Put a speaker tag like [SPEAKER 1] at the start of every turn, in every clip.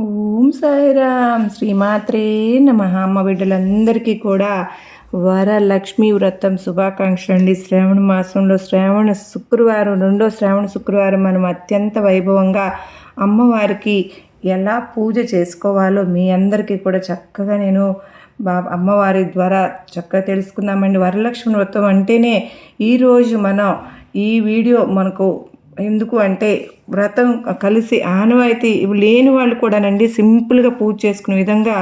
[SPEAKER 1] ఓం సాయిరామ్. శ్రీమాత్రే నమ. అమ్మ బిడ్డలందరికీ కూడా వరలక్ష్మి వ్రతం శుభాకాంక్షలు అండి. శ్రావణ మాసంలో శ్రావణ శుక్రవారం రెండో శ్రావణ శుక్రవారం మనం అత్యంత వైభవంగా అమ్మవారికి ఎలా పూజ చేసుకోవాలో మీ అందరికీ కూడా చక్కగా నేను బా అమ్మవారి ద్వారా చక్కగా తెలుసుకుందామండి. వరలక్ష్మి వ్రతం అంటేనే ఈరోజు మనం ఈ వీడియో మనకు ఎందుకు అంటే వ్రతం కలిసి ఆనవాయితీ ఇవి లేని వాళ్ళు కూడానండి సింపుల్గా పూజ చేసుకునే విధంగా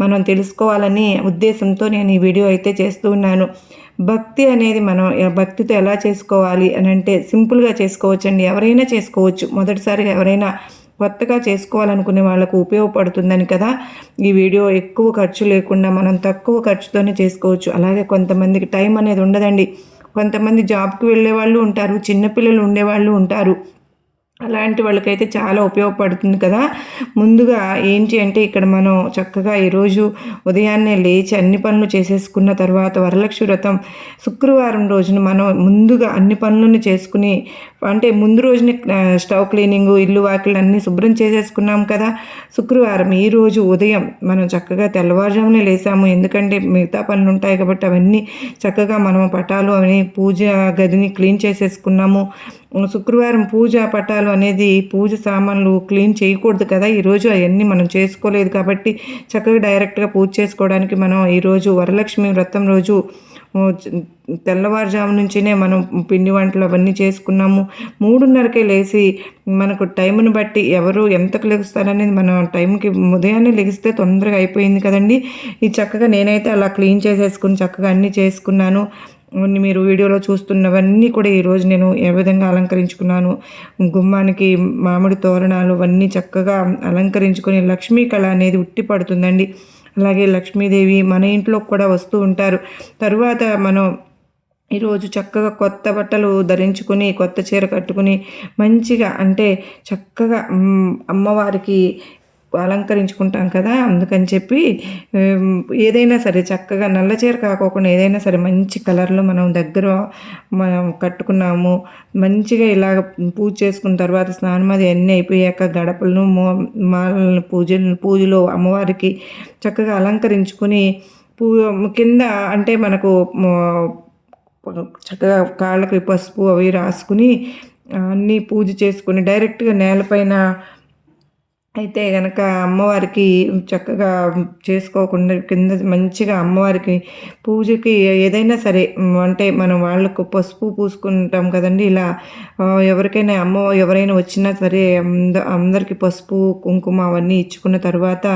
[SPEAKER 1] మనం తెలుసుకోవాలని ఉద్దేశంతో నేను ఈ వీడియో అయితే చేస్తూ ఉన్నాను. భక్తి అనేది మనం భక్తితో ఎలా చేసుకోవాలి అని అంటే సింపుల్గా చేసుకోవచ్చండి. ఎవరైనా చేసుకోవచ్చు. మొదటిసారిగా ఎవరైనా కొత్తగా చేసుకోవాలనుకునే వాళ్ళకు ఉపయోగపడుతుందని కదా. ఈ వీడియో ఎక్కువ ఖర్చు లేకుండా మనం తక్కువ ఖర్చుతోనే చేసుకోవచ్చు. అలాగే కొంతమందికి టైం అనేది ఉండదండి. కొంతమంది జాబ్కి వెళ్ళే వాళ్ళు ఉంటారు. చిన్నపిల్లలు ఉండేవాళ్ళు ఉంటారు. అలాంటి వాళ్ళకైతే చాలా ఉపయోగపడుతుంది కదా. ముందుగా ఏంటి అంటే ఇక్కడ మనం చక్కగా ఈరోజు ఉదయాన్నే లేచి అన్ని పనులు చేసేసుకున్న తర్వాత వరలక్ష్మి వ్రతం శుక్రవారం రోజున మనం ముందుగా అన్ని పనులను చేసుకుని అంటే ముందు రోజున స్టవ్ క్లీనింగ్ ఇల్లు వాకిళ్ళు అన్నీ శుభ్రం చేసేసుకున్నాం కదా. శుక్రవారం ఈ రోజు ఉదయం మనం చక్కగా తెల్లవారుజామునే లేసాము. ఎందుకంటే మిగతా పనులు ఉంటాయి కాబట్టి అవన్నీ చక్కగా మనం పటాలు అవన్నీ పూజ గదిని క్లీన్ చేసేసుకున్నాము. శుక్రవారం పూజ పటాలు అనేది పూజ సామాన్లు క్లీన్ చేయకూడదు కదా. ఈరోజు అవన్నీ మనం చేసుకోలేదు కాబట్టి చక్కగా డైరెక్ట్గా పూజ చేసుకోవడానికి మనం ఈరోజు వరలక్ష్మి వ్రతం రోజు తెల్లవారుజాము నుంచినే మనం పిండి వంటలు అవన్నీ చేసుకున్నాము. మూడున్నరకే లేచి మనకు టైంను బట్టి ఎవరు ఎంతకు లెగుస్తారనేది మనం టైంకి ఉదయాన్నే లెగిస్తే తొందరగా అయిపోయింది కదండి. ఇది చక్కగా నేనైతే అలా క్లీన్ చేసేసుకుని చక్కగా అన్నీ చేసుకున్నాను. మీరు వీడియోలో చూస్తున్నవన్నీ కూడా ఈరోజు నేను ఏ విధంగా అలంకరించుకున్నాను. గుమ్మానికి మామిడి తోరణాలు అవన్నీ చక్కగా అలంకరించుకొని లక్ష్మీ కళ అనేది ఉట్టి పడుతుందండి. అలాగే లక్ష్మీదేవి మన ఇంట్లో కూడా వస్తూ ఉంటారు. తరువాత మనం ఈరోజు చక్కగా కొత్త బట్టలు ధరించుకుని కొత్త చీర కట్టుకుని మంచిగా అంటే చక్కగా అమ్మవారికి అలంకరించుకుంటాం కదా అందుకని చెప్పి ఏదైనా సరే చక్కగా నల్ల చీర కాకోకుండా ఏదైనా సరే మంచి కలర్లో మనం దగ్గర మనం కట్టుకున్నాము మంచిగా ఇలాగ పూజ చేసుకున్న తర్వాత స్నానం అది అన్నీ అయిపోయాక గడపలను మాలను పూజలు పూజలో అమ్మవారికి చక్కగా అలంకరించుకుని పూ కింద అంటే మనకు చక్కగా కాళ్ళకి పసుపు అవి రాసుకుని అన్నీ పూజ చేసుకుని డైరెక్ట్గా నేలపైన అయితే కనుక అమ్మవారికి చక్కగా చేసుకోకుండా కింద మంచిగా అమ్మవారికి పూజకి ఏదైనా సరే అంటే మనం వాళ్ళకు పసుపు పూసుకుంటాం కదండి ఇలా ఎవరికైనా అమ్మ ఎవరైనా వచ్చినా సరే అందరికి పసుపు కుంకుమ అవన్నీ ఇచ్చుకున్న తర్వాత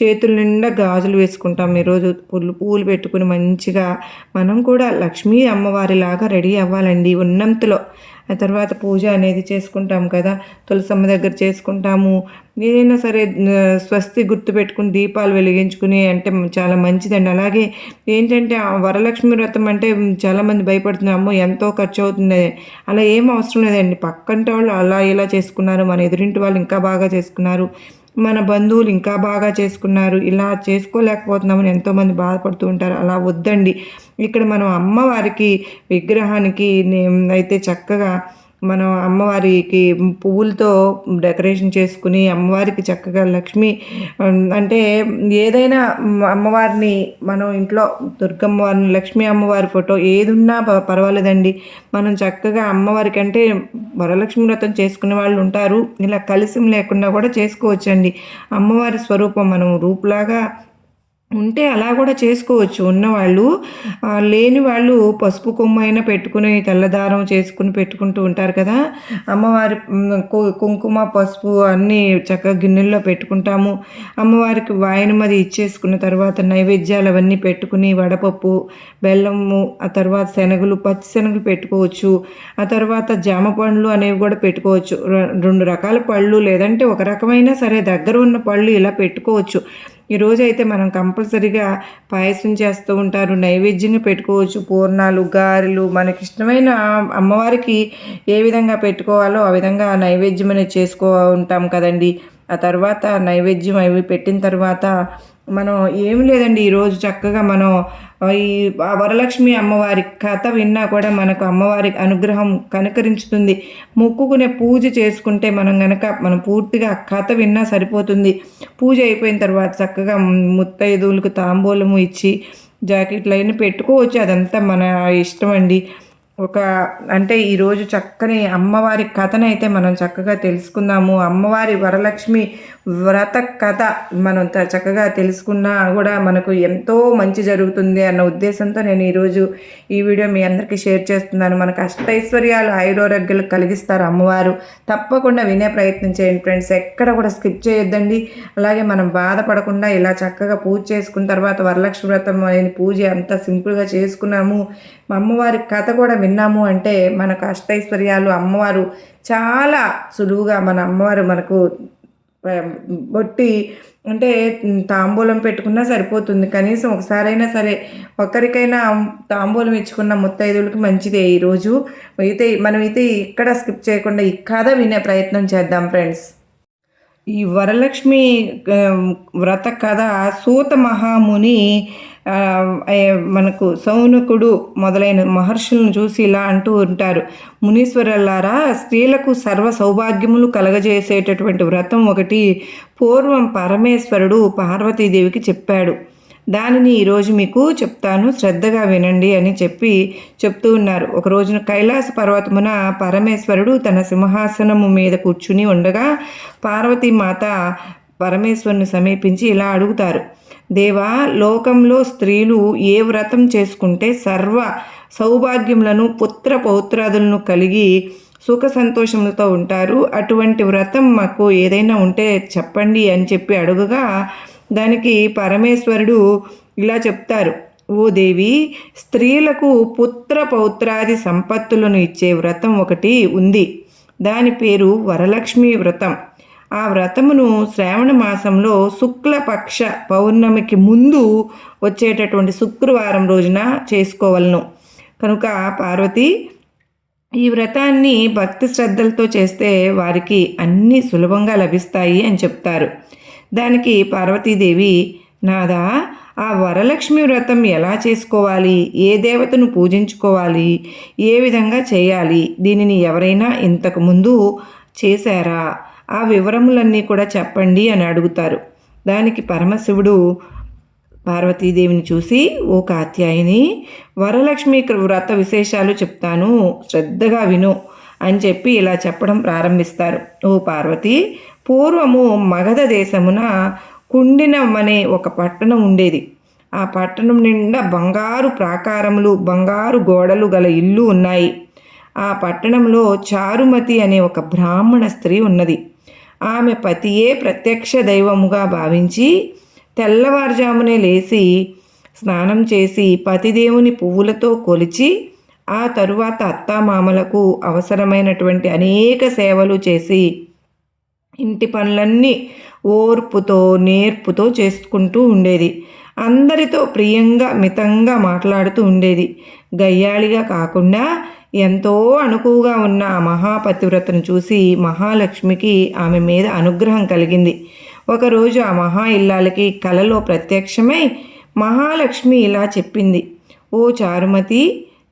[SPEAKER 1] చేతుల నిండా గాజులు వేసుకుంటాం. ఈరోజు పూలు పూలు పెట్టుకుని మంచిగా మనం కూడా లక్ష్మీ అమ్మవారిలాగా రెడీ అవ్వాలండి ఉన్నంతలో. ఆ తర్వాత పూజ అనేది చేసుకుంటాం కదా. తులసమ్మ దగ్గర చేసుకుంటాము. ఏదైనా సరే స్వస్తి గుర్తు పెట్టుకుని దీపాలు వెలిగించుకుని అంటే చాలా మంచిదండి. అలాగే ఏంటంటే వరలక్ష్మి వ్రతం అంటే చాలామంది భయపడుతున్నాము ఎంతో ఖర్చు అవుతుంది. అలా ఏం అవసరం లేదండి. పక్కంటి వాళ్ళు అలా ఇలా చేసుకున్నారు. మన ఎదురింటి వాళ్ళు ఇంకా బాగా చేసుకున్నారు. మన బంధువులు ఇంకా బాగా చేసుకున్నారు. ఇలా చేసుకోలేకపోతున్నామని ఎంతోమంది బాధపడుతూ ఉంటారు. అలా వద్దండి. ఇక్కడ మనం అమ్మవారికి విగ్రహానికి అయితే చక్కగా మనం అమ్మవారికి పువ్వులతో డెకరేషన్ చేసుకుని అమ్మవారికి చక్కగా లక్ష్మి అంటే ఏదైనా అమ్మవారిని మనం ఇంట్లో దుర్గమ్మ వారిని లక్ష్మీ అమ్మవారి ఫోటో ఏది ఉన్నా పర్వాలేదండి. మనం చక్కగా అమ్మవారికి అంటే వరలక్ష్మి వ్రతం చేసుకునే వాళ్ళు ఉంటారు. ఇలా కలిసి లేకుండా కూడా చేసుకోవచ్చండి. అమ్మవారి స్వరూపం మనం రూపులాగా ఉంటే అలా కూడా చేసుకోవచ్చు. ఉన్నవాళ్ళు లేని వాళ్ళు పసుపు కొమ్మ అయినా పెట్టుకుని తెల్లదారం చేసుకుని పెట్టుకుంటూ ఉంటారు కదా. అమ్మవారి కుంకుమ పసుపు అన్నీ చక్కగా గిన్నెల్లో పెట్టుకుంటాము. అమ్మవారికి వాయనమది ఇచ్చేసుకున్న తర్వాత నైవేద్యాలు అవన్నీ పెట్టుకుని వడపప్పు బెల్లము ఆ తర్వాత శనగలు పచ్చి శనగలు పెట్టుకోవచ్చు. ఆ తర్వాత జామ పండ్లు అనేవి కూడా పెట్టుకోవచ్చు. రెండు రకాల పళ్ళు లేదంటే ఒక రకమైనా సరే దగ్గర ఉన్న పళ్ళు ఇలా పెట్టుకోవచ్చు. ఈరోజైతే మనం కంపల్సరిగా పాయసం చేస్తూ ఉంటారు. నైవేద్యంగా పెట్టుకోవచ్చు. పూర్ణాలు గారెలు మనకి ఇష్టమైన అమ్మవారికి ఏ విధంగా పెట్టుకోవాలో ఆ విధంగా నైవేద్యం అనేది చేసుకో ఉంటాం కదండి. ఆ తర్వాత నైవేద్యం అవి పెట్టిన తర్వాత మనం ఏం లేదండి ఈరోజు చక్కగా మనం ఈ వరలక్ష్మి అమ్మవారి కథ విన్నా కూడా మనకు అమ్మవారి అనుగ్రహం కనుకరించుతుంది. మొక్కుకునే పూజ చేసుకుంటే మనం గనక మనం పూర్తిగా కథ విన్నా సరిపోతుంది. పూజ అయిపోయిన తర్వాత చక్కగా ముత్తైదువులకు తాంబూలము ఇచ్చి జాకెట్లు అయినా పెట్టుకోవచ్చు. అదంతా మన ఇష్టం అండి. ఒక అంటే ఈరోజు చక్కని అమ్మవారి కథనైతే మనం చక్కగా తెలుసుకుందాము. అమ్మవారి వరలక్ష్మి వ్రత కథ మనం చక్కగా తెలుసుకున్నా కూడా మనకు ఎంతో మంచి జరుగుతుంది అన్న ఉద్దేశంతో నేను ఈరోజు ఈ వీడియో మీ అందరికీ షేర్ చేస్తున్నాను. మనకు అష్టైశ్వర్యాలు ఆయురోగ్యాలు కలిగిస్తారు అమ్మవారు. తప్పకుండా వినే ప్రయత్నం చేయండి ఫ్రెండ్స్. ఎక్కడ కూడా స్కిప్ చేయొద్దండి. అలాగే మనం బాధపడకుండా ఇలా చక్కగా పూజ చేసుకున్న తర్వాత వరలక్ష్మి వ్రతం అనే పూజ అంతా సింపుల్గా చేసుకున్నాము. మా అమ్మవారి కథ కూడా విన్నాము అంటే మనకు అష్టైశ్వర్యాలు అమ్మవారు చాలా సులువుగా మన అమ్మవారు మనకు బొట్టి అంటే తాంబూలం పెట్టుకున్నా సరిపోతుంది. కనీసం ఒకసారైనా సరే ఒకరికైనా తాంబూలం ఇచ్చుకున్న ముత్తైదులకి మంచిదే ఈరోజు అయితే మనమైతే ఇక్కడ స్కిప్ చేయకుండా ఈ కథ వినే ప్రయత్నం చేద్దాం ఫ్రెండ్స్. ఈ వరలక్ష్మి వ్రత కథ సూత మహాముని మనకు సౌనకుడు మొదలైన మహర్షులను చూసి ఇలా అంటూ ఉంటారు. మునీశ్వరులారా స్త్రీలకు సర్వ సౌభాగ్యములు కలగజేసేటటువంటి వ్రతం ఒకటి పూర్వం పరమేశ్వరుడు పార్వతీదేవికి చెప్పాడు. దానిని ఈరోజు మీకు చెప్తాను. శ్రద్ధగా వినండి అని చెప్పి చెప్తూ ఉన్నారు. ఒక రోజున కైలాస పర్వతమున పరమేశ్వరుడు తన సింహాసనము మీద కూర్చుని ఉండగా పార్వతీమాత పరమేశ్వరుని సమీపించి ఇలా అడుగుతారు. దేవా లోకంలో స్త్రీలు ఏ వ్రతం చేసుకుంటే సర్వ సౌభాగ్యములను పుత్ర పౌత్రాదులను కలిగి సుఖ సంతోషములతో ఉంటారు. అటువంటి వ్రతం మాకు ఏదైనా ఉంటే చెప్పండి అని చెప్పి అడుగుగా దానికి పరమేశ్వరుడు ఇలా చెప్తారు. ఓ దేవి స్త్రీలకు పుత్ర పౌత్రాది సంపత్తులను ఇచ్చే వ్రతం ఒకటి ఉంది. దాని పేరు వరలక్ష్మి వ్రతం. ఆ వ్రతమును శ్రావణ మాసంలో శుక్లపక్ష పౌర్ణమికి ముందు వచ్చేటటువంటి శుక్రవారం రోజున చేసుకోవలను. కనుక పార్వతి ఈ వ్రతాన్ని భక్తి శ్రద్ధలతో చేస్తే వారికి అన్నీ సులభంగా లభిస్తాయి అని చెప్తారు. దానికి పార్వతీదేవి నాదా ఆ వరలక్ష్మి వ్రతం ఎలా చేసుకోవాలి? ఏ దేవతను పూజించుకోవాలి? ఏ విధంగా చేయాలి? దీనిని ఎవరైనా ఇంతకుముందు చేశారా? ఆ వివరములన్నీ కూడా చెప్పండి అని అడుగుతారు. దానికి పరమశివుడు పార్వతీదేవిని చూసి ఓ కాత్యాయిని వరలక్ష్మి వ్రత విశేషాలు చెప్తాను శ్రద్ధగా విను అని చెప్పి ఇలా చెప్పడం ప్రారంభిస్తారు. ఓ పార్వతి పూర్వము మగధ దేశమున కుండినం అనే ఒక పట్టణం ఉండేది. ఆ పట్టణం నిండా బంగారు ప్రాకారములు బంగారు గోడలు గల ఇల్లు ఉన్నాయి. ఆ పట్టణంలో చారుమతి అనే ఒక బ్రాహ్మణ స్త్రీ ఉన్నది. ఆమె పతియే ప్రత్యక్ష దైవముగా భావించి తెల్లవారుజామునే లేచి స్నానం చేసి పతిదేవుని పువ్వులతో కొలిచి ఆ తరువాత అత్తామామలకు అవసరమైనటువంటి అనేక సేవలు చేసి ఇంటి పనులన్నీ ఓర్పుతో నేర్పుతో చేసుకుంటూ ఉండేది. అందరితో ప్రియంగా మితంగా మాట్లాడుతూ ఉండేది. గయ్యాళిగా కాకుండా ఎంతో అణుకువగా ఉన్న ఆ మహాపతివ్రతను చూసి మహాలక్ష్మికి ఆమె మీద అనుగ్రహం కలిగింది. ఒకరోజు ఆ మహా ఇల్లాలకి కలలో ప్రత్యక్షమై మహాలక్ష్మి ఇలా చెప్పింది. ఓ చారుమతి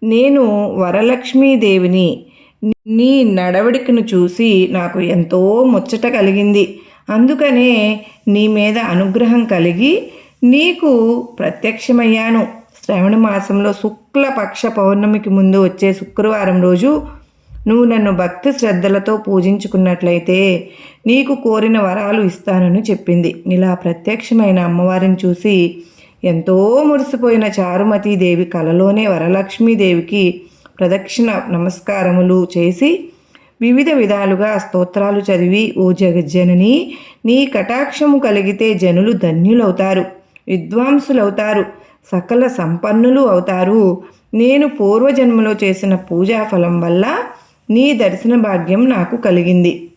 [SPEAKER 1] నేను వరలక్ష్మీదేవిని నీ నడవడికను చూసి నాకు ఎంతో ముచ్చట కలిగింది. అందుకనే నీ మీద అనుగ్రహం కలిగి నీకు ప్రత్యక్షమయ్యాను. శ్రవణ మాసంలో శుక్లపక్ష పౌర్ణమికి ముందు వచ్చే శుక్రవారం రోజు నువ్వు నన్ను భక్తి శ్రద్ధలతో పూజించుకున్నట్లయితే నీకు కోరిన వరాలు ఇస్తానని చెప్పింది. ఇలా ప్రత్యక్షమైన అమ్మవారిని చూసి ఎంతో మురిసిపోయిన చారుమతీదేవి కలలోనే వరలక్ష్మీదేవికి ప్రదక్షిణ నమస్కారములు చేసి వివిధ విధాలుగా స్తోత్రాలు చదివి ఓ జగజ్జనని నీ కటాక్షము కలిగితే జనులు ధన్యులవుతారు విద్వాంసులవుతారు సకల సంపన్నులు అవుతారు. నేను పూర్వజన్మలో చేసిన పూజా ఫలం వల్ల నీ దర్శన భాగ్యం నాకు కలిగింది.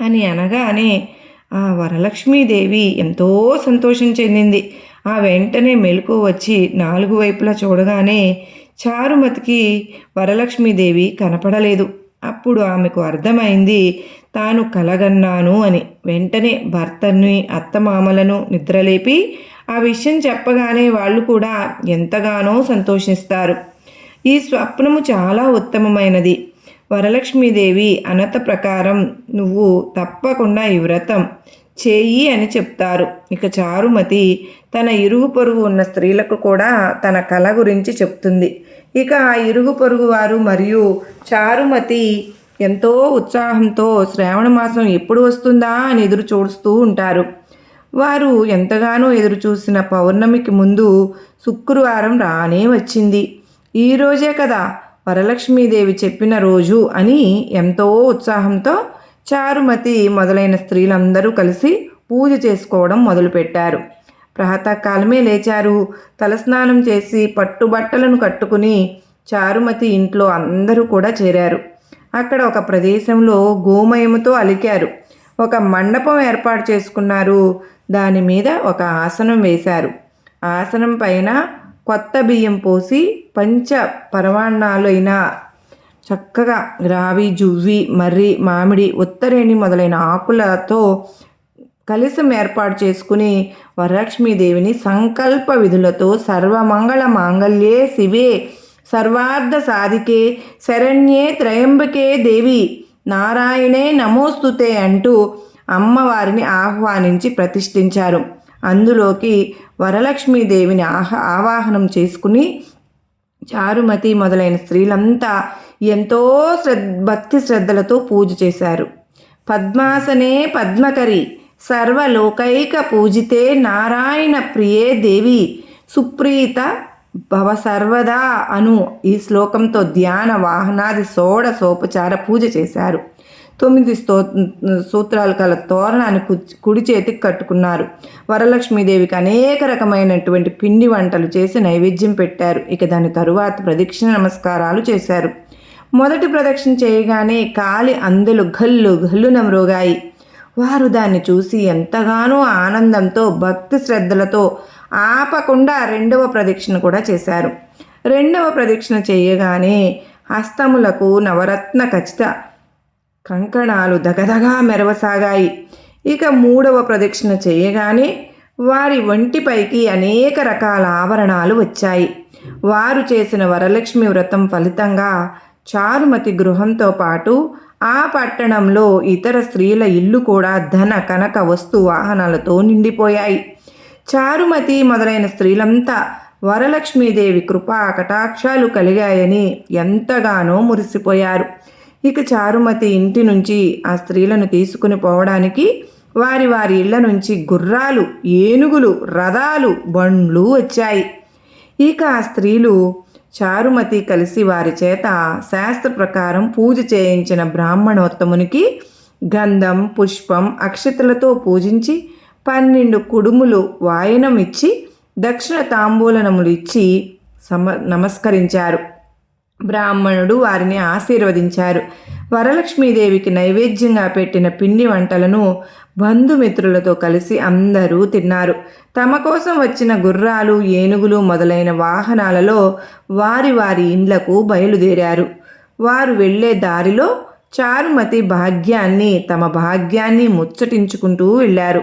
[SPEAKER 1] అని అనగానే ఆ వరలక్ష్మీదేవి ఎంతో సంతోషం చెందింది. ఆ వెంటనే మెలకు వచ్చి నాలుగు వైపులా చూడగానే చారుమతికి వరలక్ష్మీదేవి కనపడలేదు. అప్పుడు ఆమెకు అర్థమైంది తాను కలగన్నాను అని. వెంటనే భర్తని అత్తమామలను నిద్రలేపి ఆ విషయం చెప్పగానే వాళ్ళు కూడా ఎంతగానో సంతోషిస్తారు. ఈ స్వప్నము చాలా ఉత్తమమైనది. వరలక్ష్మీదేవి అనత ప్రకారం నువ్వు తప్పకుండా ఈ వ్రతం చేయి అని చెప్తారు. ఇక చారుమతి తన ఇరుగు పొరుగు ఉన్న స్త్రీలకు కూడా తన కళ గురించి చెప్తుంది. ఇక ఆ ఇరుగు పొరుగు వారు మరియు చారుమతి ఎంతో ఉత్సాహంతో శ్రావణ మాసం ఎప్పుడు వస్తుందా అని ఎదురు చూస్తూ ఉంటారు. వారు ఎంతగానో ఎదురుచూసిన పౌర్ణమికి ముందు శుక్రవారం రానే వచ్చింది. ఈ రోజే కదా వరలక్ష్మీదేవి చెప్పిన రోజు అని ఎంతో ఉత్సాహంతో చారుమతి మొదలైన స్త్రీలందరూ కలిసి పూజ చేసుకోవడం మొదలుపెట్టారు. ప్రాతకాలమే లేచారు. తలస్నానం చేసి పట్టుబట్టలను కట్టుకుని చారుమతి ఇంట్లో అందరూ కూడా చేరారు. అక్కడ ఒక ప్రదేశంలో గోమయముతో అలికారు. ఒక మండపం ఏర్పాటు చేసుకున్నారు. దాని మీద ఒక ఆసనం వేశారు. ఆసనం పైన కొత్త బియ్యం పోసి పంచ పరమాన్నాలైన చక్కగా రావి జువ్వి మర్రి మామిడి ఉత్తరేణి మొదలైన ఆకులతో కలిసం ఏర్పాటు చేసుకుని వరలక్ష్మీదేవిని సంకల్ప విధులతో సర్వమంగళ మాంగళ్యే శివే సర్వార్థ సాధికే శరణ్యే త్రయంబకే దేవి నారాయణే నమోస్తుతే అంటూ అమ్మవారిని ఆహ్వానించి ప్రతిష్ఠించారు. అందులోకి వరలక్ష్మీదేవిని ఆహ ఆవాహనం చేసుకుని చారుమతి మొదలైన స్త్రీలంతా ఎంతో శ్రద్ భక్తి శ్రద్ధలతో పూజ చేశారు. పద్మాసనే పద్మకరి సర్వలోకైక పూజితే నారాయణ ప్రియే దేవి సుప్రీత భవ సర్వదా అను ఈ శ్లోకంతో ధ్యాన వాహనాది సోడ సోపచార పూజ చేశారు. తొమ్మిది sto సూత్రాలు కల తోరణాన్ని కుడి చేతికి కట్టుకున్నారు. వరలక్ష్మీదేవికి అనేక రకమైనటువంటి పిండి వంటలు చేసి నైవేద్యం పెట్టారు. ఇక దాని తరువాత ప్రదక్షిణ నమస్కారాలు చేశారు. మొదటి ప్రదక్షిణ చేయగానే కాలి అందెలు గల్లు గల్లున మ్రోగాయి వారు దాన్ని చూసి ఎంతగానో ఆనందంతో భక్తి శ్రద్ధలతో ఆపకుండా రెండవ ప్రదక్షిణ కూడా చేశారు. రెండవ ప్రదక్షిణ చేయగానే హస్తములకు నవరత్న ఖచ్చిత కంకణాలు దగదగా మెరవసాగాయి. ఇక మూడవ ప్రదక్షిణ చేయగానే వారి ఒంటిపైకి అనేక రకాల ఆభరణాలు వచ్చాయి. వారు చేసిన వరలక్ష్మి వ్రతం ఫలితంగా చారుమతి గృహంతో పాటు ఆ పట్టణంలో ఇతర స్త్రీల ఇల్లు కూడా ధన కనక వస్తు వాహనాలతో నిండిపోయాయి. చారుమతి మొదలైన స్త్రీలంతా వరలక్ష్మీదేవి కృపా కటాక్షాలు కలిగాయని ఎంతగానో మురిసిపోయారు. ఇక చారుమతి ఇంటి నుంచి ఆ స్త్రీలను తీసుకుని పోవడానికి వారి వారి ఇళ్ళ నుంచి గుర్రాలు ఏనుగులు రథాలు బండ్లు వచ్చాయి. ఇక ఆ స్త్రీలు చారుమతి కలిసి వారి చేత శాస్త్ర ప్రకారం పూజ చేయించిన బ్రాహ్మణోత్తమునికి గంధం పుష్పం అక్షతలతో పూజించి పన్నెండు కుడుములు వాయనం ఇచ్చి దక్షిణ తాంబూలనములు ఇచ్చి సమ నమస్కరించారు. బ్రాహ్మణుడు వారిని ఆశీర్వదించారు. వరలక్ష్మీదేవికి నైవేద్యంగా పెట్టిన పిండి వంటలను బంధుమిత్రులతో కలిసి అందరూ తిన్నారు. తమ కోసం వచ్చిన గుర్రాలు ఏనుగులు మొదలైన వాహనాలలో వారి వారి ఇండ్లకు బయలుదేరారు. వారు వెళ్ళే దారిలో చారుమతి భాగ్యాన్ని తమ భాగ్యాన్ని ముచ్చటించుకుంటూ వెళ్ళారు.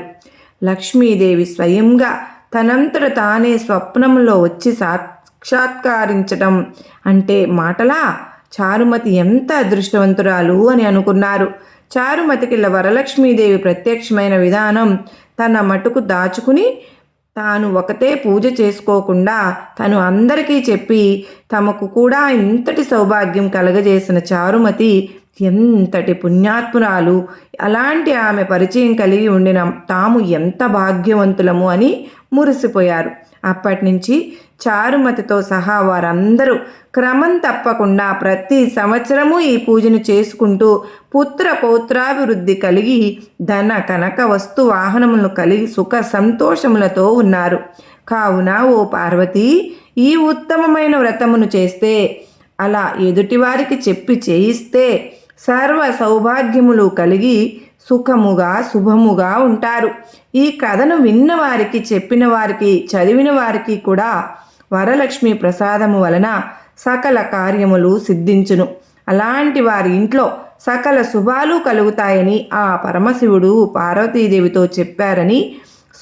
[SPEAKER 1] లక్ష్మీదేవి స్వయంగా తనంతట తానే స్వప్నంలో వచ్చి సాక్షాత్కరించటం. అంటే మాటలా? చారుమతి ఎంత అదృష్టవంతురాలు అని అనుకున్నారు. చారుమతికి వరలక్ష్మీదేవి ప్రత్యక్షమైన విధానం తన మటుకు దాచుకుని తాను ఒకతే పూజ చేసుకోకుండా తను అందరికీ చెప్పి తమకు కూడా ఇంతటి సౌభాగ్యం కలగజేసిన చారుమతి ఎంతటి పుణ్యాత్మురాలు. అలాంటి ఆమె పరిచయం కలిగి ఉండిన తాము ఎంత భాగ్యవంతులము అని మురిసిపోయారు. అప్పటి నుంచి చారుమతితో సహా వారందరూ క్రమం తప్పకుండా ప్రతి సంవత్సరము ఈ పూజను చేసుకుంటూ పుత్ర పౌత్రాభివృద్ధి కలిగి ధన కనక వస్తు వాహనములను కలిగి సుఖ సంతోషములతో ఉన్నారు. కావున ఓ పార్వతి ఈ ఉత్తమమైన వ్రతమును చేస్తే అలా ఎదుటివారికి చెప్పి చేయిస్తే సర్వ సౌభాగ్యములు కలిగి సుఖముగా శుభముగా ఉంటారు. ఈ కథను విన్న వారికి చెప్పిన వారికి చదివిన వారికి కూడా వరలక్ష్మి ప్రసాదము వలన సకల కార్యములు సిద్ధించును. అలాంటి వారి ఇంట్లో సకల శుభాలు కలుగుతాయని ఆ పరమశివుడు పార్వతీదేవితో చెప్పారని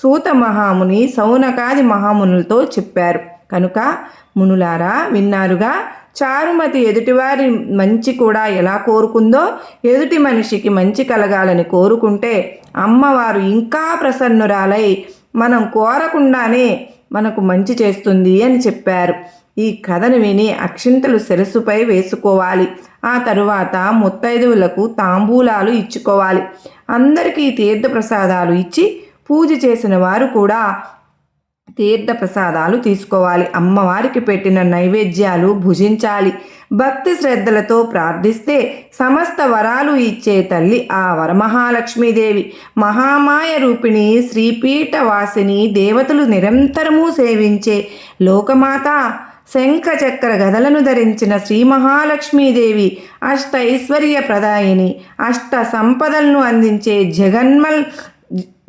[SPEAKER 1] సూత మహాముని సౌనకాది మహామునులతో చెప్పారు. కనుక మునులారా విన్నారుగా చారుమతి ఎదుటివారి మంచి కూడా ఎలా కోరుకుందో ఎదుటి మనిషికి మంచి కలగాలని కోరుకుంటే అమ్మవారు ఇంకా ప్రసన్నురాలై మనం కోరకుండానే మనకు మంచి చేస్తుంది అని చెప్పారు. ఈ కథను విని అక్షింతలు శిరస్సుపై వేసుకోవాలి. ఆ తరువాత ముత్తైదువులకు తాంబూలాలు ఇచ్చుకోవాలి. అందరికీ తీర్థ ప్రసాదాలు ఇచ్చి పూజ చేసిన వారు కూడా తీర్థ ప్రసాదాలు తీసుకోవాలి. అమ్మవారికి పెట్టిన నైవేద్యాలు భుజించాలి. భక్తి శ్రద్ధలతో ప్రార్థిస్తే సమస్త వరాలు ఇచ్చే తల్లి ఆ వరమహాలక్ష్మీదేవి. మహామాయ రూపిణి శ్రీపీఠ వాసిని దేవతలు నిరంతరము సేవించే లోకమాత శంఖ చక్ర గదలను ధరించిన శ్రీ మహాలక్ష్మీదేవి అష్ట ఐశ్వర్య ప్రదాయిని అష్ట సంపదలను అందించే జగన్మల్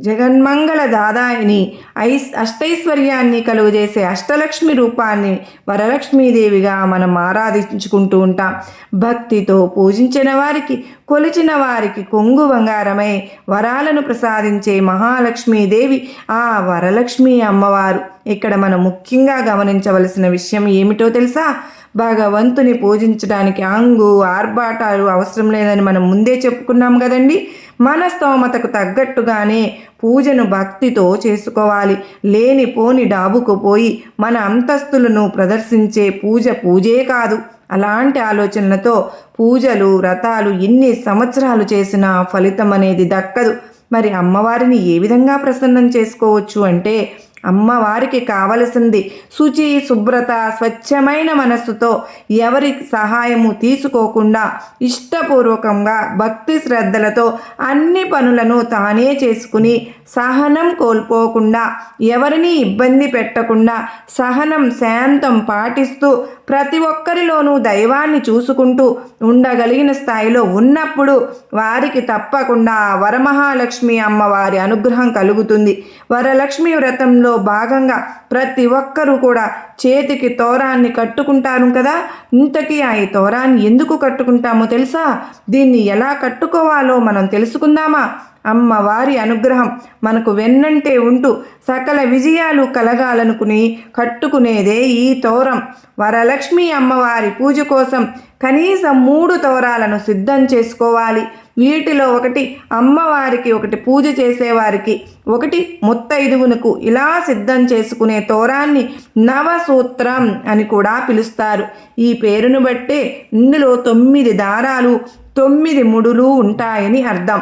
[SPEAKER 1] జగన్మంగళ దాదాయిని ఐస్ అష్టైశ్వర్యాన్ని కలుగజేసే అష్టలక్ష్మి రూపాన్ని వరలక్ష్మీదేవిగా మనం ఆరాధించుకుంటూ ఉంటాం. భక్తితో పూజించిన వారికి కొలిచిన వారికి కొంగు బంగారమై వరాలను ప్రసాదించే మహాలక్ష్మీదేవి ఆ వరలక్ష్మి అమ్మవారు. ఇక్కడ మనం ముఖ్యంగా గమనించవలసిన విషయం ఏమిటో తెలుసా? భగవంతుని పూజించడానికి అంగు ఆర్భాటాలు అవసరం లేదని మనం ముందే చెప్పుకున్నాం కదండి. మన స్తోమతకు తగ్గట్టుగానే పూజను భక్తితో చేసుకోవాలి. లేని పోని డాబుకు పోయి మన అంతస్తులను ప్రదర్శించే పూజ పూజే కాదు. అలాంటి ఆలోచనలతో పూజలు వ్రతాలు ఎన్ని సంవత్సరాలు చేసినా ఫలితం అనేది దక్కదు. మరి అమ్మవారిని ఏ విధంగా ప్రసన్నం చేసుకోవచ్చు అంటే అమ్మవారికి కావలసింది శుచి శుభ్రత స్వచ్ఛమైన మనస్సుతో ఎవరి సహాయము తీసుకోకుండా ఇష్టపూర్వకంగా భక్తి శ్రద్ధలతో అన్ని పనులను తానే చేసుకుని సహనం కోల్పోకుండా ఎవరిని ఇబ్బంది పెట్టకుండా సహనం శాంతం పాటిస్తూ ప్రతి ఒక్కరిలోనూ దైవాన్ని చూసుకుంటూ ఉండగలిగిన స్థాయిలో ఉన్నప్పుడు వారికి తప్పకుండా వరమహాలక్ష్మి అమ్మవారి అనుగ్రహం కలుగుతుంది. వరలక్ష్మి వ్రతంలో భాగంగా ప్రతి ఒక్కరూ కూడా చేతికి తోరాన్ని కట్టుకుంటారు కదా? ఇంతకీ ఆ ఈ తోరాన్ని ఎందుకు కట్టుకుంటామో తెలుసా? దీన్ని ఎలా కట్టుకోవాలో మనం తెలుసుకుందామా? అమ్మవారి అనుగ్రహం మనకు వెన్నంటే ఉంటూ సకల విజయాలు కలగాలనుకుని కట్టుకునేదే ఈ తోరం. వరలక్ష్మి అమ్మవారి పూజ కోసం కనీసం మూడు తోరాలను సిద్ధం చేసుకోవాలి. వీటిలో ఒకటి అమ్మవారికి ఒకటి పూజ చేసేవారికి ఒకటి ముత్తైదువునకు ఇలా సిద్ధం చేసుకునే తోరాన్ని నవసూత్రం అని కూడా పిలుస్తారు. ఈ పేరును బట్టే ఇందులో తొమ్మిది దారాలు తొమ్మిది ముడులు ఉంటాయని అర్థం.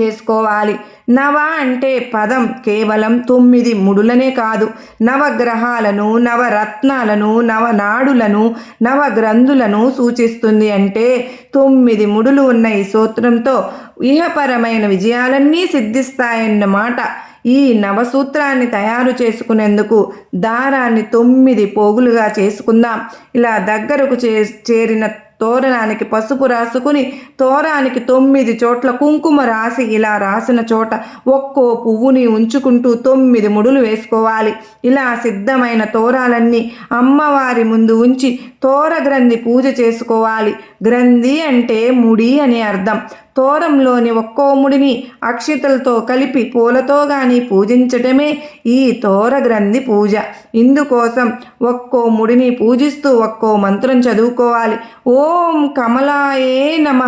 [SPEAKER 1] చేసుకోవాలి. నవ అంటే పదం కేవలం తొమ్మిది ముడులనే కాదు. నవగ్రహాలను నవరత్నాలను నవనాడులను నవగ్రంథులను సూచిస్తుంది అంటే తొమ్మిది ముడులు ఉన్న ఈ సూత్రంతో. ఇహపరమైన విజయాలన్నీ సిద్ధిస్తాయన్నమాట. ఈ నవసూత్రాన్ని తయారు చేసుకునేందుకు దారాన్ని తొమ్మిది పోగులుగా చేసుకుందాం. ఇలా దగ్గరకు చే చేరిన తోరణానికి పసుపు రాసుకుని తోరానికి తొమ్మిది చోట్ల కుంకుమ రాసి ఇలా రాసిన చోట ఒక్కో పువ్వుని ఉంచుకుంటూ తొమ్మిది ముడులు వేసుకోవాలి. ఇలా సిద్ధమైన తోరాలన్నీ అమ్మవారి ముందు ఉంచి తోర గ్రంథి పూజ చేసుకోవాలి. గ్రంథి అంటే ముడి అని అర్థం. తోరంలోని ఒక్కో ముడిని అక్షితలతో కలిపి పూలతో గాని పూజించటమే ఈ తోర గ్రంథి పూజ. ఇందుకోసం ఒక్కో ముడిని పూజిస్తూ ఒక్కో మంత్రం చదువుకోవాలి. ఓం కమలాయే నమ.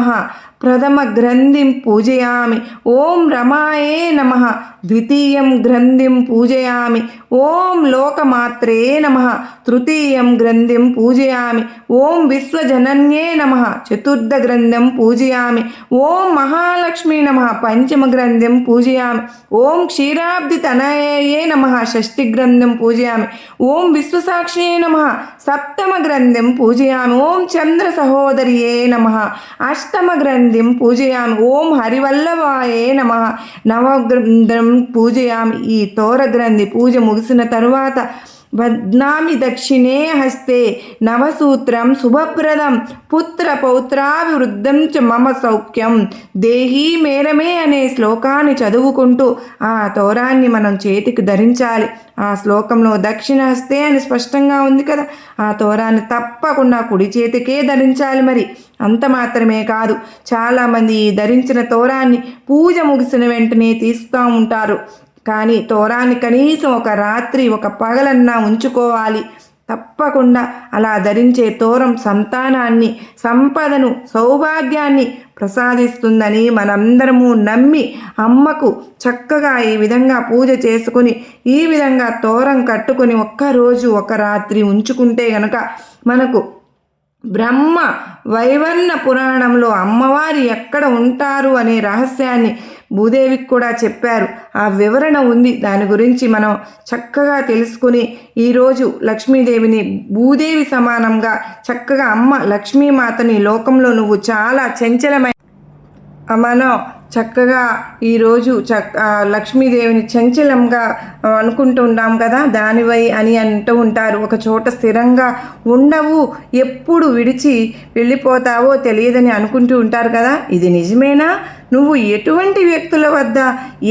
[SPEAKER 1] ప్రథమ గ్రంథిం పూజయామి. ఓం రమాయే నమ. ద్వితీయం గ్రంథిం పూజయామి. ఓం లోకమాత్రే నమ. తృతీయం గ్రంథిం పూజయామి. ఓం విశ్వజనన్యే నమ. చతుర్థ గ్రంథం పూజయామి. ఓం మహాలక్ష్మీ నమ. పంచమ గ్రంథం పూజయామి. ఓం క్షీరాబ్ది తనయే నమ. షష్ఠి గ్రంథం పూజయామి. ఓం విశ్వసాక్షియే నమ. సప్తమ గ్రంథం పూజయామి. ఓం చంద్ర సహోదరియే నమ. అష్టమ గ్రంథం పూజయామి. ఓం హరివల్లవాయే నమ. నవగ్రంథం పూజయామి. ఈ తోర గ్రంథి పూజ ముగిసిన తరువాత బద్నామి దక్షిణే హస్తే నవసూత్రం శుభప్రదం. పుత్ర పౌత్రాభివృద్ధం చ మమ సౌఖ్యం. దేహీ మేరమే అనే శ్లోకాన్ని చదువుకుంటూ ఆ తోరాన్ని మనం చేతికి ధరించాలి. ఆ శ్లోకంలో దక్షిణ హస్తే అని స్పష్టంగా ఉంది కదా. ఆ తోరాన్ని తప్పకుండా కుడి చేతికే ధరించాలి మరి. అంత మాత్రమే కాదు చాలామంది ధరించిన తోరాన్ని పూజ ముగిసిన వెంటనే తీస్తూ ఉంటారు. కానీ తోరాన్ని కనీసం ఒక రాత్రి ఒక పగలన్నా ఉంచుకోవాలి. తప్పకుండా అలా ధరించే తోరం సంతానాన్ని సంపదను సౌభాగ్యాన్ని ప్రసాదిస్తుందని మనందరము నమ్మి అమ్మకు చక్కగా ఈ విధంగా పూజ చేసుకుని ఈ విధంగా తోరం కట్టుకొని ఒక్కరోజు ఒక రాత్రి ఉంచుకుంటే గనక మనకు బ్రహ్మ వైవర్ణ పురాణంలో అమ్మవారి ఎక్కడ ఉంటారు అనే రహస్యాన్ని భూదేవికి కూడా చెప్పారు. ఆ వివరణ ఉంది. దాని గురించి మనం చక్కగా తెలుసుకుని ఈరోజు లక్ష్మీదేవిని భూదేవి సమానంగా చక్కగా అమ్మ లక్ష్మీమాతని లోకంలో నువ్వు చాలా చంచలమైన మనం చక్కగా ఈరోజు చక్ లక్ష్మీదేవిని చంచలంగా అనుకుంటున్నాం అనుకుంటూ ఉంటాం కదా? దానివై అని అంటూ ఉంటారు. ఒక చోట స్థిరంగా ఉండవు. ఎప్పుడు విడిచి వెళ్ళిపోతావో తెలియదని అనుకుంటూ ఉంటారు కదా? ఇది నిజమేనా? నువ్వు ఎటువంటి వ్యక్తుల వద్ద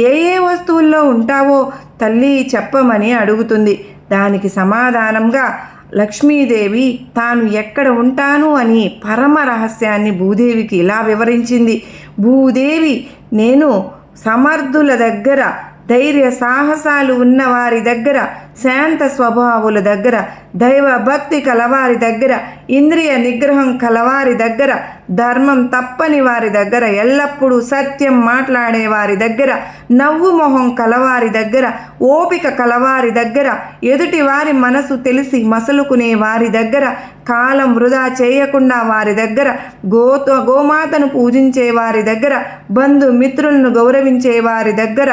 [SPEAKER 1] ఏ ఏ వస్తువుల్లో ఉంటావో తల్లి చెప్పమని అడుగుతుంది. దానికి సమాధానంగా లక్ష్మీదేవి తాను ఎక్కడ ఉంటాను అని పరమ రహస్యాన్ని భూదేవికి ఇలా వివరించింది. భూదేవి నేను సమర్థుల దగ్గర ధైర్య సాహసాలు ఉన్న వారి దగ్గర శాంత స్వభావుల దగ్గర దైవ భక్తి కలవారి దగ్గర ఇంద్రియ నిగ్రహం కలవారి దగ్గర ధర్మం తప్పని వారి దగ్గర ఎల్లప్పుడూ సత్యం మాట్లాడే వారి దగ్గర నవ్వు మొహం కలవారి దగ్గర ఓపిక కలవారి దగ్గర ఎదుటి వారి మనసు తెలిసి మసలుకునే వారి దగ్గర కాలం వృధా చేయకుండా వారి దగ్గర గోత గోమాతను పూజించే వారి దగ్గర బంధు మిత్రులను గౌరవించే వారి దగ్గర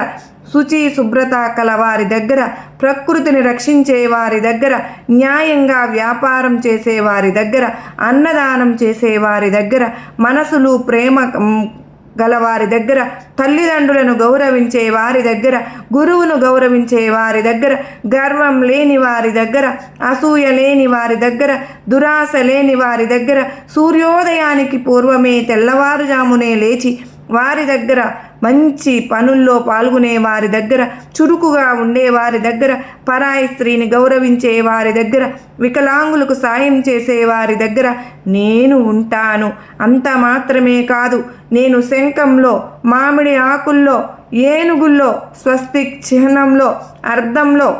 [SPEAKER 1] శుచి శుభ్రత కలవారి దగ్గర ప్రకృతిని రక్షించే వారి దగ్గర న్యాయంగా వ్యాపారం చేసే వారి దగ్గర అన్నదానం చేసేవారి దగ్గర మనసులు ప్రేమ గలవారి దగ్గర తల్లిదండ్రులను గౌరవించే వారి దగ్గర గురువును గౌరవించే వారి దగ్గర గర్వం లేని వారి దగ్గర అసూయ లేని వారి దగ్గర దురాశ లేని వారి దగ్గర సూర్యోదయానికి పూర్వమే తెల్లవారుజామునే లేచి వారి దగ్గర మంచి పనుల్లో పాల్గొనే వారి దగ్గర చురుకుగా ఉండే వారి దగ్గర పరాయి స్త్రీని గౌరవించే వారి దగ్గర వికలాంగులకు సాయం చేసే వారి దగ్గర నేను ఉంటాను. అంత మాత్రమే కాదు నేను శంఖంలో మామిడి ఆకుల్లో ఏనుగుల్లో స్వస్తిక్ చిహ్నంలో అర్థంలో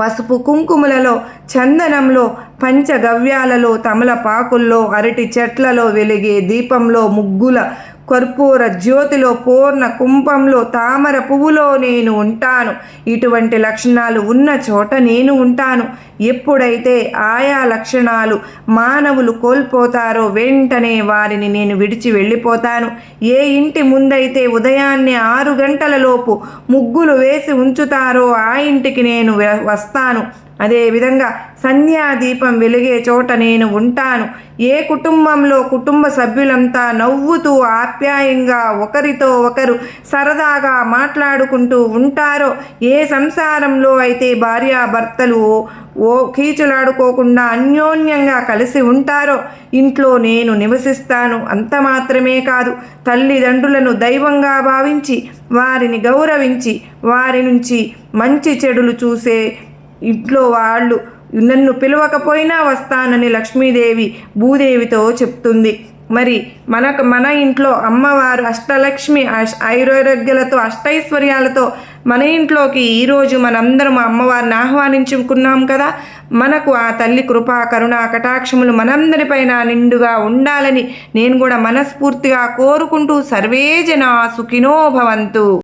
[SPEAKER 1] పసుపు కుంకుమలలో చందనంలో పంచగవ్యాలలో తమలపాకుల్లో అరటి చెట్లలో వెలిగే దీపంలో ముగ్గుల కర్పూర జ్యోతిలో పూర్ణ కుంభంలో తామర పువ్వులో నేను ఉంటాను. ఇటువంటి లక్షణాలు ఉన్న చోట నేను ఉంటాను. ఎప్పుడైతే ఆయా లక్షణాలు మానవులు కోల్పోతారో వెంటనే వారిని నేను విడిచి వెళ్ళిపోతాను. ఏ ఇంటి ముందైతే ఉదయాన్నే ఆరు గంటల లోపు ముగ్గులు వేసి ఉంచుతారో ఆ ఇంటికి నేను వస్తాను. అదేవిధంగా సంధ్యాదీపం వెలిగే చోట నేను ఉంటాను. ఏ కుటుంబంలో కుటుంబ సభ్యులంతా నవ్వుతూ ఆప్యాయంగా ఒకరితో ఒకరు సరదాగా మాట్లాడుకుంటూ ఉంటారో ఏ సంసారంలో అయితే భార్యాభర్తలు ఓ కీచులాడుకోకుండా అన్యోన్యంగా కలిసి ఉంటారో ఇంట్లో నేను నివసిస్తాను. అంత మాత్రమే కాదు తల్లిదండ్రులను దైవంగా భావించి వారిని గౌరవించి వారి నుంచి మంచి చెడులు చూసే ఇంట్లో వాళ్ళు నన్ను పిలవకపోయినా వస్తానని లక్ష్మీదేవి భూదేవితో చెప్తుంది. మరి మనకు మన ఇంట్లో అమ్మవారు అష్టలక్ష్మి అష్ అష్టైశ్వర్యాలతో మన ఇంట్లోకి ఈరోజు మనందరం అమ్మవారిని ఆహ్వానించుకున్నాం కదా. మనకు ఆ తల్లి కృపా కరుణ కటాక్షములు మనందరిపైన నిండుగా ఉండాలని నేను కూడా మనస్ఫూర్తిగా కోరుకుంటూ సర్వే జనా సుఖినో భవంతు.